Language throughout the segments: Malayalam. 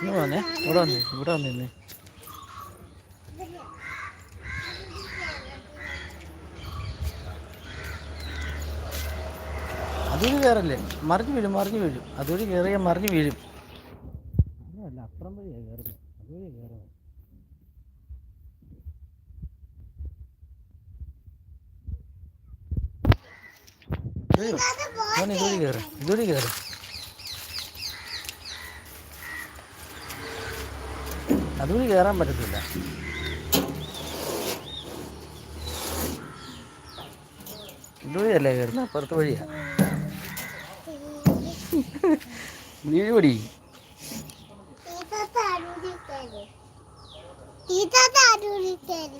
ഇങ്ങ് വന്നേ ഇവിടെ വന്നേ ഇവിടെ വന്നിരുന്നേ അതൊരു കയറല്ലേ മറിഞ്ഞു വീഴും മറിഞ്ഞു വീഴും. അതൊരു കയറിയ മറിഞ്ഞു വീഴും. അല്ല അപ്പുറം വഴിയാണ് കയറുന്നത് അതുവഴി കയറുന്നത് ഇതുവഴി കയറും ഇതുവഴി കയറും അതുവഴി കയറാൻ പറ്റത്തില്ല. ഇതുവഴിയല്ലേ കയറുന്നത് അപ്പുറത്ത് വഴിയാ. ഇതൊക്കെ അരുളിക്കൽ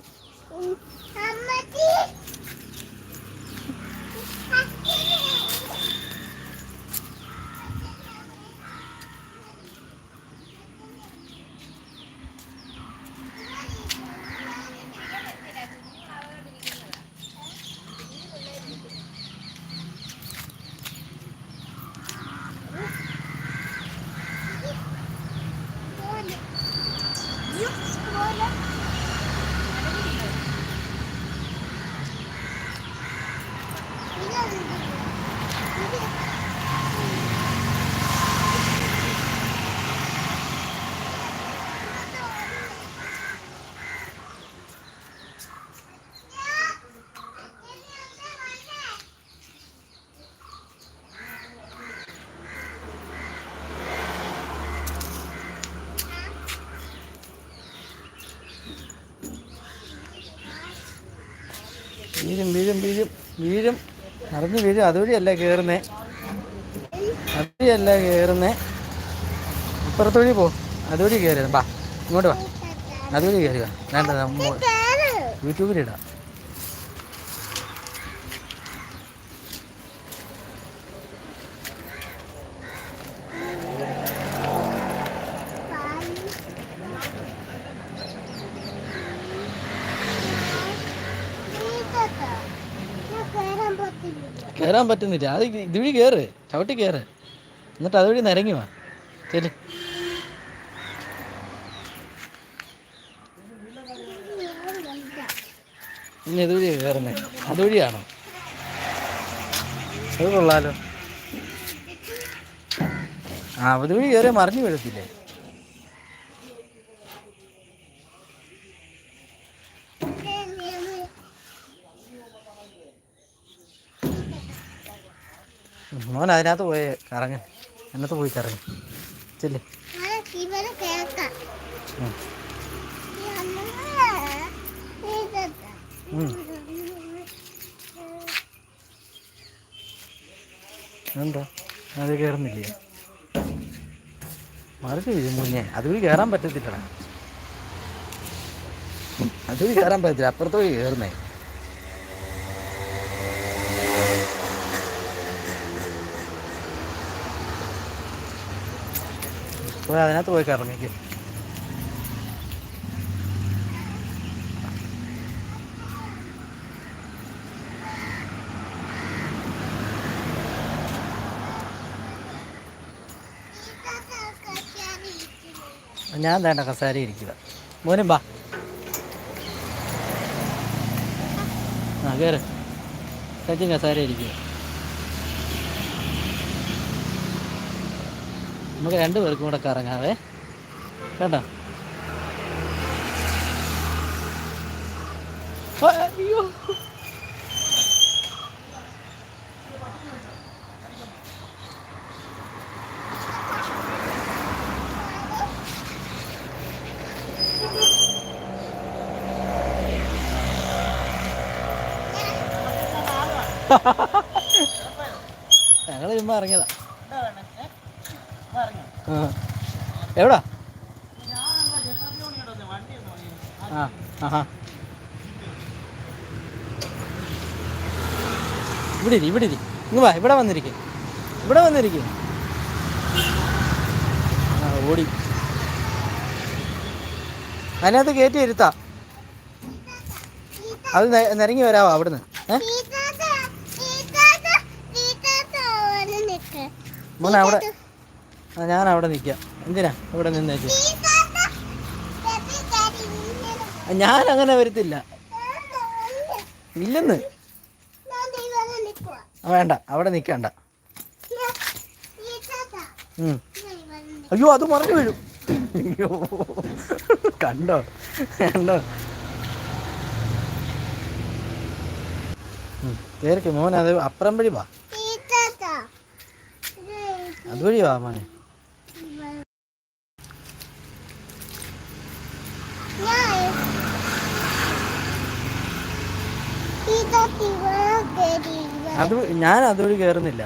വീഴും വീഴും വീഴും വീഴും. നിറഞ്ഞ് വീഴും. അതുവഴിയല്ല കയറുന്നേ അതുവഴിയല്ല കയറുന്നേ അപ്പുറത്ത് വഴി പോ. അതുവഴി കയറി വാ ഇങ്ങോട്ട് വാ. അതുവഴി കയറി വാ വേണ്ട യൂട്യൂബിലിടാം കയറാൻ പറ്റില്ല കയറാൻ പറ്റുന്നില്ല. അത് ഇതുവഴി കയറ് ചവിട്ടി കയറ് എന്നിട്ട് അതുവഴി നിരങ്ങി വാ. ശരി ഇനി ഇതുവഴിയാ കയറുന്നേ അതുവഴിയാണോ അത് കൊള്ളാലോ. ആ അതുവഴി കയറിയാൽ മറിഞ്ഞു വീഴത്തില്ലേ? മോൻ അതിനകത്ത് പോയി കറങ്ങ. അതിനകത്ത് പോയി കറങ്ങി. ചെല്ലേ. എന്താ? അത് കയറുന്നില്ലേ? മറിച്ച് വീഴും മുന്നേ അതുവഴി കയറാൻ പറ്റത്തില്ലടാ. അതുവഴി കയറാൻ പറ്റത്തില്ല. അപ്പുറത്ത് പോയി കയറുന്നേ. പോയി അതിനകത്ത് പോയി കറങ്ങിക്ക്. ഞാൻ വേണ്ട കസാര ഇരിക്കുക മോനും ബാ ആ കയറ് സച്ചിൻ കസാര ഇരിക്കുക നമുക്ക് രണ്ടു പേർക്കും കൂടെ കറങ്ങാവേ. കേട്ടോ? അയ്യോ. ഞങ്ങൾ ചുമ്മാ ഇറങ്ങിയതാ. എവിടാ? ആ ആഹാ ഇവിടെ ഇരി ഇവിടെ ഇരി. ഇങ്ങ് വാ ഇവിടെ വന്നിരിക്കേ. ഇവിടെ വന്നിരിക്കേ. ആ ഓടി. അതിനകത്ത് കയറ്റി ഇരുത്താം. അത് നിരങ്ങി വരാവോ അവിടുന്ന്? ഏ. മോനെ അവിടെ ആ, ഞാൻ അവിടെ നിൽക്കാം. എന്തിനാ ഇവിടെ ഇങ്ങനെ. ഞാൻ അങ്ങനെ വരത്തില്ല. ഇല്ലെന്ന്. വേണ്ട അവിടെ നിൽക്കണ്ട. അയ്യോ അത് മറിഞ്ഞു വീഴും. അയ്യോ കണ്ടോ കണ്ടോ. ഉം, കേറിക്ക് മോനെ അത് അപ്പുറം വഴി വാ. അതുവഴി വാ മോനെ ഇവിടെ. ഞാൻ ഈതാത്ത ഇവിടെ കേറി ഇവിടെ. അത് ഞാൻ അതുവഴി കയറുന്നില്ല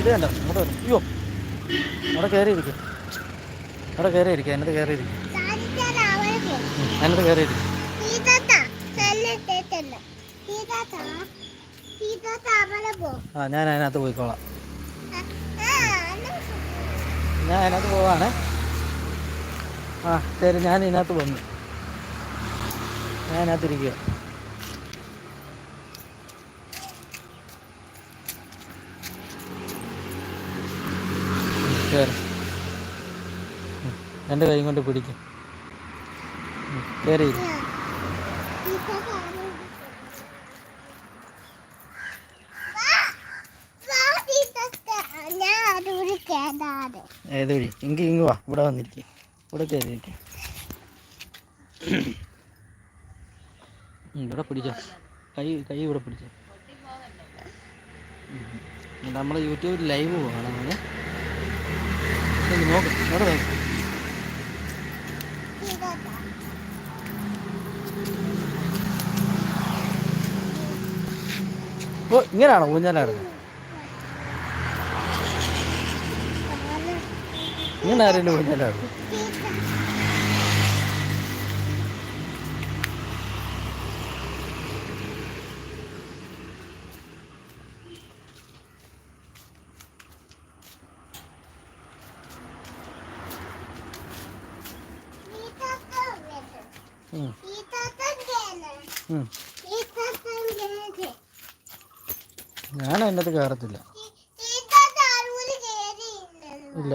ഇത് കണ്ടോ? ഇങ്ങോട്ട് വരും. അയ്യോ അവിടെ കയറിയിരിക്കും അവിടെ കയറിയിരിക്കും എന്നത് അതിനകത്ത് അവളെ കയറി ആ ഞാൻ അതിനകത്ത് പോയിക്കോളാം. ഞാൻ അതിനകത്ത് പോവാണേ. ആ ശരി ഞാൻ ഇതിനകത്ത് വന്നു. ഞാൻ അതിനകത്ത് ഇരിക്കുക കയറി എന്റെ കൈ കൊണ്ട് പിടിക്കും. കേടാതെ ഏത് വഴി? എങ്കിൽ ഇങ്ങ് വാ ഇവിടെ വന്നിരിക്കും. ഇവിടെ കയറി ഇവിടെ പിടിച്ചോ. കൈ കൈ ഇവിടെ പിടിച്ചോ. നമ്മൾ യൂട്യൂബിൽ ലൈവ് പോകണം നോക്ക് നോക്ക്. ഓ ഇങ്ങനെയാണോ അവളെ ഇങ്ങനെ ആരെങ്കിലും ഊഞ്ഞാലാടും? സീത ഞാൻ അതിന്റെ അകത്ത് കയറത്തില്ല ഇല്ല